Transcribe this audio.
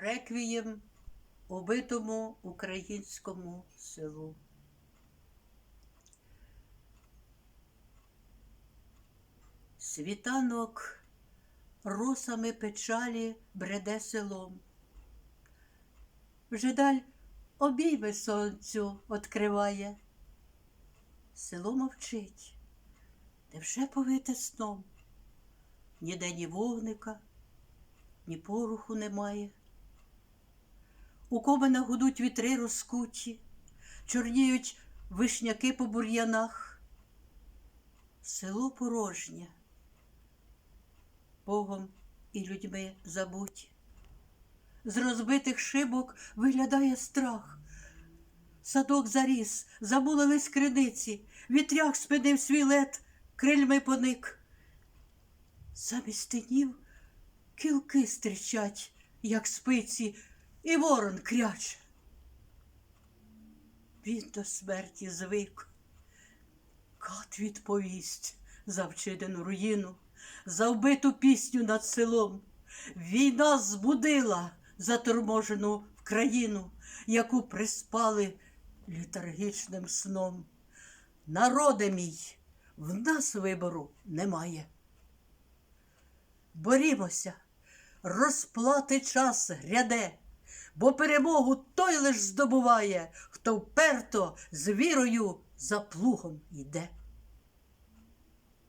Реквієм убитому українському селу. Світанок росами печалі бреде селом. Вже даль обійми сонцю откриває. Село мовчить, невже повите сном? Ніде ні вогника, ні поруху немає. У коменах гудуть вітри розкуті, чорніють вишняки по бур'янах. Село порожнє, Богом і людьми забуті. З розбитих шибок виглядає страх. Садок заріс, забулились криниці, вітряк спинив свій лед, крильми поник. Замість тинів кілки стрічать, як спиці, і ворон кряче. Він до смерті звик. Кат відповість за вчинену руїну, за вбиту пісню над селом. Війна збудила заторможену країну, яку приспали літаргічним сном. Народе мій, в нас вибору немає. Борімося, розплати час гряде, бо перемогу той лиш здобуває, хто вперто з вірою за плугом йде.